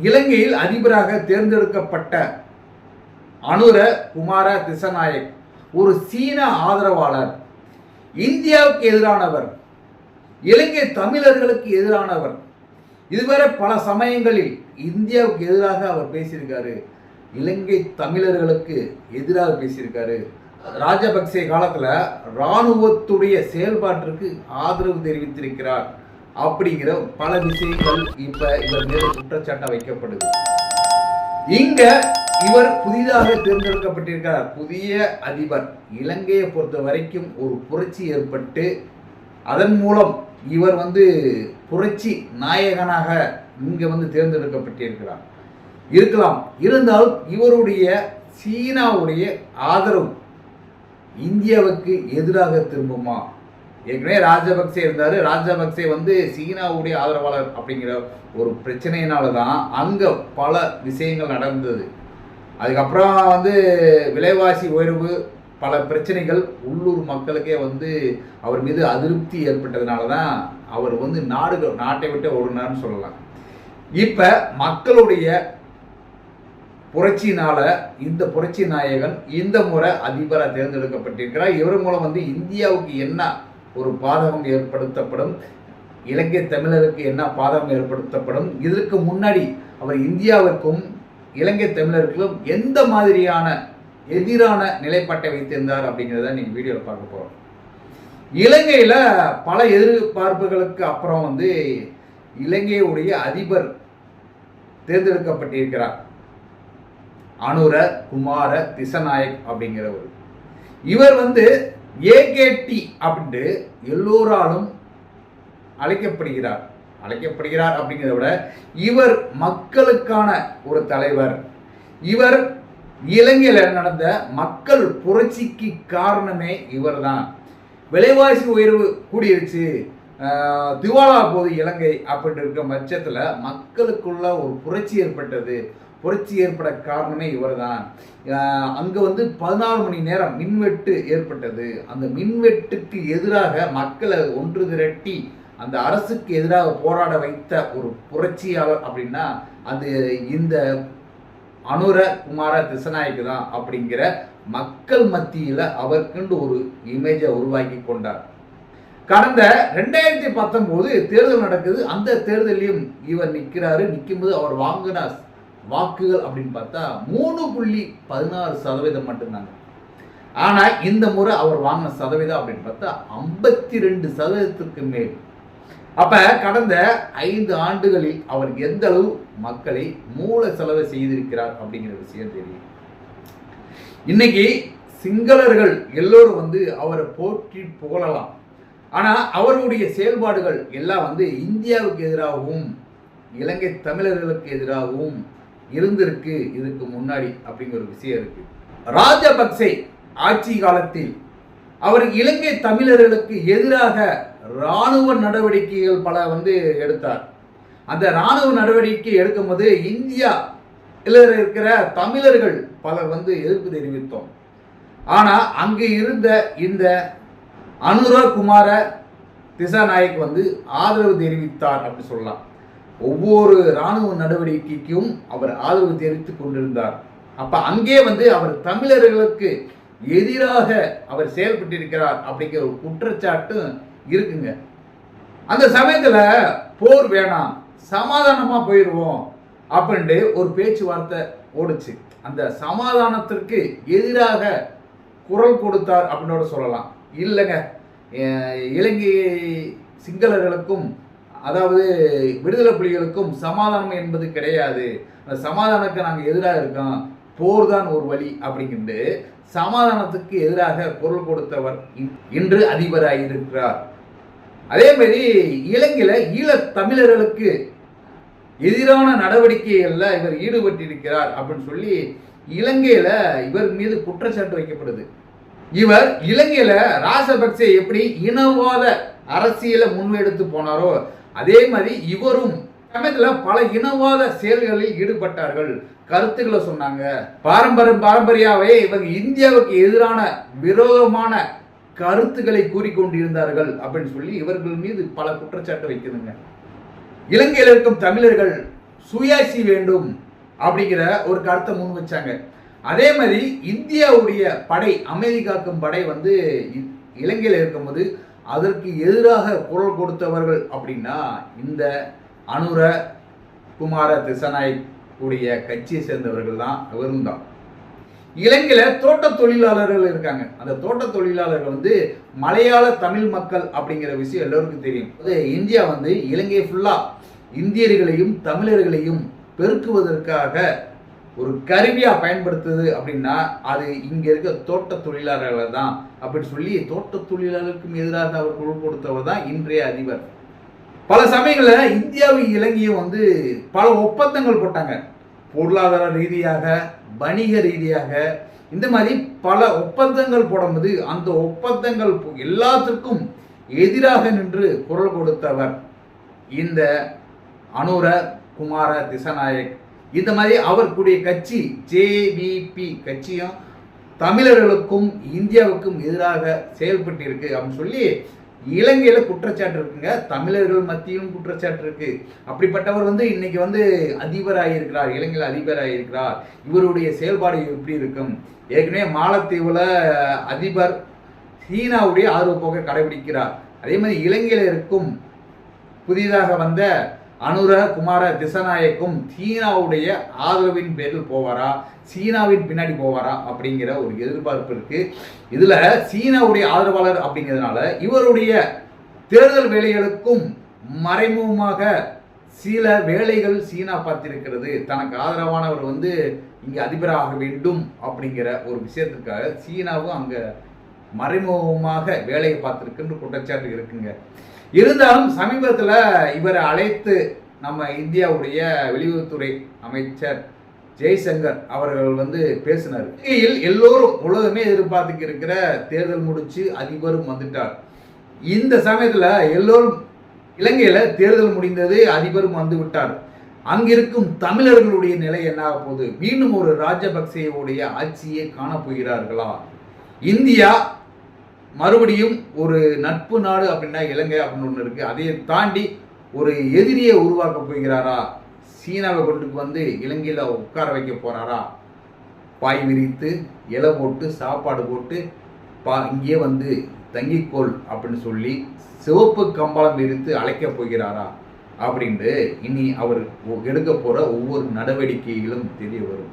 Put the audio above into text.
இலங்கையில் அதிபராக தேர்ந்தெடுக்கப்பட்ட அனுர குமார திசநாயக் ஒரு சீன ஆதரவாளர் இந்தியாவுக்கு எதிரானவர் இலங்கை தமிழர்களுக்கு எதிரானவர். இதுவரை பல சமயங்களில் இந்தியாவுக்கு எதிராக அவர் பேசியிருக்காரு. இலங்கை தமிழர்களுக்கு எதிராக பேசியிருக்காரு. ராஜபக்சே காலத்தில் இராணுவத்துடைய செயல்பாட்டிற்கு ஆதரவு தெரிவித்திருக்கிறார். அப்படிங்கிற பல விஷயங்கள் இப்ப இவர் மீது குற்றச்சாட்டா வைக்கப்படுது. இங்க இவர் புதிதாக தேர்ந்தெடுக்கப்பட்டிருக்கிறார் புதிய அதிபர். இலங்கையை பொறுத்த வரைக்கும் ஒரு புரட்சி ஏற்பட்டு அதன் மூலம் இவர் வந்து புரட்சி நாயகனாக இங்க வந்து தேர்ந்தெடுக்கப்பட்டிருக்கிறார். இருக்கலாம். இருந்தாலும் இவருடைய சீனாவுடைய ஆதரவு இந்தியாவுக்கு எதிராக திரும்புமா? ஏற்கனவே ராஜபக்சே இருந்தார். ராஜபக்சே வந்து சீனாவுடைய ஆதரவாளர் அப்படிங்கிற ஒரு பிரச்சனையினால தான் அங்கே பல விஷயங்கள் நடந்தது. அதுக்கப்புறம் வந்து விலைவாசி உயர்வு பல பிரச்சனைகள் உள்ளூர் மக்களுக்கே வந்து அவர் மீது அதிருப்தி ஏற்பட்டதுனால தான் அவர் வந்து நாடு நாட்டை விட்டு ஓடுனார்னு சொல்லலாம். இப்போ மக்களுடைய புரட்சியினால இந்த புரட்சி நாயகன் இந்த முறை அதிபராக தேர்ந்தெடுக்கப்பட்டிருக்கிறார். இவர் மூலம் வந்து இந்தியாவுக்கு என்ன ஒரு பாதகம் ஏற்படுத்தப்படும். இலங்கை தமிழருக்கு என்ன பாதகம் ஏற்படுத்தப்படும்? இதற்கு முன்னாடி அவர் இந்தியாவிற்கும் இலங்கை தமிழர்களும் எந்த மாதிரியான எதிரான நிலைப்பாட்டை வைத்திருந்தார் அப்படிங்கிறத நீங்கள் வீடியோவில் பார்க்க போகிறோம் இலங்கையில் பல எதிர்பார்ப்புகளுக்கு அப்புறம் வந்து இலங்கையுடைய அதிபர் தேர்ந்தெடுக்கப்பட்டிருக்கிறார். அனுர குமார திசநாயக் அப்படிங்கிறவர். இவர் வந்து ஏகேடி அப்படின்ட்டு எல்லோராலும் அழைக்கப்படுகிறார். அழைக்கப்படுகிறார் அப்படிங்கிறத விட இவர் மக்களுக்கான ஒரு தலைவர். இவர் இலங்கையில் நடந்த மக்கள் புரட்சிக்கு காரணமே இவர்தான். விலைவாசி உயர்வு கூடிருச்சு. திவாலா போது இலங்கை அப்படின்ட்டு இருக்க பட்சத்தில் மக்களுக்குள்ள ஒரு புரட்சி ஏற்பட்டது. புரட்சி ஏற்பட காரணமே இவர்தான். தான் அங்கே வந்து பதினாலு மணி நேரம் மின்வெட்டு ஏற்பட்டது. அந்த மின்வெட்டுக்கு எதிராக மக்களை ஒன்று திரட்டி அந்த அரசுக்கு எதிராக போராட வைத்த ஒரு புரட்சியாளர் அப்படின்னா அது இந்த அனுர குமார திசநாயக்கு தான் அப்படிங்கிற மக்கள் மத்தியில் அவருக்குண்டு ஒரு இமேஜை உருவாக்கி கொண்டார். கடந்த ரெண்டாயிரத்தி பத்தொன்பது தேர்தல் நடக்குது. அந்த தேர்தலையும் இவர் நிற்கிறாரு நிற்கும்போது அவர் வாங்கின வாக்குகள் அப்படின்னு பார்த்தா மூணு புள்ளி பதினாறு சதவீதம் மட்டும்தாங்க. ஆனால் இந்த முறை அவர் வாங்கின சதவீதம் அப்படின்னு பார்த்தா ஐம்பத்தி ரெண்டு சதவீதத்திற்கு மேல். அப்போ கடந்த ஐந்து ஆண்டுகளில் அவர் எந்த அளவு மக்களை மூல செலவு செய்திருக்கிறார் அப்படிங்கிற விஷயம் தெரியும். இன்னைக்கு சிங்களர்கள் எல்லோரும் வந்து அவரை போற்றி புகழலாம். ஆனால் அவருடைய செயல்பாடுகள் எல்லாம் வந்து இந்தியாவுக்கு எதிராகவும் இலங்கை தமிழர்களுக்கு எதிராகவும் இருந்திருக்கு இதுக்கு முன்னாடி அப்படிங்கிற ஒரு விஷயம் இருக்கு. ராஜபக்சே ஆட்சி காலத்தில் அவர் இலங்கை தமிழர்களுக்கு எதிராக இராணுவ நடவடிக்கைகள் பல வந்து எடுத்தார். அந்த இராணுவ நடவடிக்கை எடுக்கும்போது இந்தியா இருக்கிற தமிழர்கள் பலர் வந்து எதிர்ப்பு தெரிவித்தோம். ஆனால் அங்கு இருந்த இந்த அனுர குமார திசாநாயக் வந்து ஆதரவு தெரிவித்தார் அப்படின்னு சொல்லலாம். ஒவ்வொரு இராணுவ நடவடிக்கைக்கும் அவர் ஆதரவு தெரிவித்துக் கொண்டிருந்தார். அப்ப அங்கே வந்து அவர் தமிழர்களுக்கு எதிராக அவர் செயல்பட்டிருக்கிறார் அப்படிங்கிற ஒரு குற்றச்சாட்டு இருக்குங்க. அந்த சமயத்துல போர் வேணாம் சமாதானமா போயிடுவோம் அப்படின்ட்டு ஒரு பேச்சுவார்த்தை ஓடுச்சு. அந்த சமாதானத்திற்கு எதிராக குரல் கொடுத்தார் அப்படின்னோட சொல்லலாம். இல்லைங்க. இலங்கை சிங்களர்களுக்கும் அதாவது விடுதலை புலிகளுக்கும் சமாதானம் என்பது கிடையாது. அந்த சமாதானத்துக்கு நாங்கள் எதிராக இருக்கோம். போர் தான் ஒரு வழி அப்படிங்கிட்டு சமாதானத்துக்கு எதிராக குரல் கொடுத்தவர் இன்- இன்று அதிபராக இருக்கிறார். அதே மாதிரி இலங்கையில் ஈழத் தமிழர்களுக்கு எதிரான நடவடிக்கைகளில் இவர் ஈடுபட்டிருக்கிறார் அப்படின்னு சொல்லி இலங்கையில் இவர் மீது குற்றச்சாட்டு வைக்கப்படுது. இவர் இலங்கையில ராஜபக்சே எப்படி இனவாத அரசியலை முன்னெடுத்து போனாரோ அதே மாதிரி இவரும் சமயத்துல பல இனவாத செயல்களில் ஈடுபட்டார்கள். கருத்துக்களை சொன்னாங்க. பாரம்பரியம் பாரம்பரியாவே இவங்க இந்தியாவுக்கு எதிரான விரோதமான கருத்துக்களை கூறிக்கொண்டிருந்தார்கள் அப்படின்னு சொல்லி இவர்கள் மீது பல குற்றச்சாட்டு வைக்குதுங்க. இலங்கையில் இருக்கும் தமிழர்கள் சுயாட்சி வேண்டும் அப்படிங்கிற ஒரு கருத்தை முன் வச்சாங்க. அதே மாதிரி இந்தியாவுடைய படை அமைதி காக்கும் படை வந்து இ- இலங்கையில் இருக்கும்போது அதற்கு எதிராக குரல் கொடுத்தவர்கள் அப்படின்னா இந்த அனுர குமார திசநாயக் உடைய கட்சியை சேர்ந்தவர்கள் தான் அவரும் தான். இலங்கையில் தோட்ட தொழிலாளர்கள் இருக்காங்க. அந்த தோட்ட தொழிலாளர்கள் வந்து மலையாள தமிழ் மக்கள் அப்படிங்கிற விஷயம் எல்லோருக்கும் தெரியும். அது இந்தியா வந்து இலங்கை ஃபுல்லாக இந்தியர்களையும் தமிழர்களையும் பெருக்குவதற்காக ஒரு கருவியாக பயன்படுத்துது அப்படின்னா அது இங்கே இருக்க தோட்ட தொழிலாளர்கள் தான் அப்படின்னு சொல்லி தோட்ட தொழிலாளருக்கும் எதிராக அவர் குரல் கொடுத்தவர் தான் இன்றைய அதிபர். பல சமயங்களில் இந்தியாவும் இலங்கையும் வந்து பல ஒப்பந்தங்கள் போட்டாங்க. பொருளாதார ரீதியாக வணிக ரீதியாக இந்த மாதிரி பல ஒப்பந்தங்கள் போடும்போது அந்த ஒப்பந்தங்கள் எல்லாத்துக்கும் எதிராக நின்று குரல் கொடுத்தவர் இந்த அனுர குமார திசநாயக் இந்த மாதிரி அவர் கூடிய கட்சி ஜேவிபி கட்சியும் தமிழர்களுக்கும் இந்தியாவுக்கும் எதிராக செயல்பட்டு இருக்கு அப்படின்னு சொல்லி இலங்கையில குற்றச்சாட்டு இருக்குங்க. தமிழர்கள் மத்தியிலும் குற்றச்சாட்டு இருக்கு. அப்படிப்பட்டவர் வந்து இன்னைக்கு வந்து அதிபராயிருக்கிறார் இலங்கையில் அதிபராயிருக்கிறார். இவருடைய செயல்பாடு எப்படி இருக்கும்? ஏற்கனவே மாலத்தீவுல அதிபர் சீனாவுடைய ஆர்வப்போக்கை கடைபிடிக்கிறார். அதே மாதிரி இலங்கையில் இருக்கும் புதிதாக வந்த அனுர குமார திசநாயக்கும் சீனாவுடைய ஆதரவின் பேரில் போவாரா? சீனாவின் பின்னாடி போவாரா? அப்படிங்கிற ஒரு எதிர்பார்ப்பு இருக்கு. இதுல சீனாவுடைய ஆதரவாளர் அப்படிங்கிறதுனால இவருடைய தேர்தல் வேலைகளுக்கும் மறைமுகமாக சில வேலைகள் சீனா பார்த்திருக்கிறது. தனக்கு ஆதரவானவர் வந்து இங்கே அதிபராக வேண்டும் அப்படிங்கிற ஒரு விஷயத்துக்காக சீனாவும் அங்கே மறைமுகமாக வேலையை பார்த்திருக்குன்ற குற்றச்சாட்டு இருக்குங்க. இருந்தாலும் சமீபத்தில் இவரை அழைத்து நம்ம இந்தியாவுடைய வெளியுறவுத்துறை அமைச்சர் ஜெய்சங்கர் அவர்கள் வந்து பேசினார். இலங்கையில் எல்லோரும் உலகமே எதிர்பார்த்துக்கு இருக்கிற தேர்தல் முடிச்சு அதிபரும் வந்துட்டார். இந்த சமயத்தில் எல்லோரும் இலங்கையில் தேர்தல் முடிந்தது அதிபரும் வந்து விட்டார். அங்கிருக்கும் தமிழர்களுடைய நிலை என்ன போகுது? மீண்டும் ஒரு ராஜபக்சேவுடைய ஆட்சியை காணப்போகிறார்களா? இந்தியா மறுபடியும் ஒரு நட்பு நாடு அப்படின்னா இலங்கை அப்படின்னு ஒன்று இருக்குது அதை தாண்டி ஒரு எதிரியை உருவாக்க போகிறாரா? சீனாவை கொண்டு வந்து இலங்கையில் உட்கார வைக்க போகிறாரா பாய் விரித்து இலை போட்டு சாப்பாடு போட்டு பா இங்கேயே வந்து தங்கிக்கோள் அப்படின்னு சொல்லி சிவப்பு கம்பளம் விரித்து அழைக்க போகிறாரா? அப்படின்ட்டு இனி அவர் எடுக்க போகிற ஒவ்வொரு நடவடிக்கைகளும் தெரிய வரும்.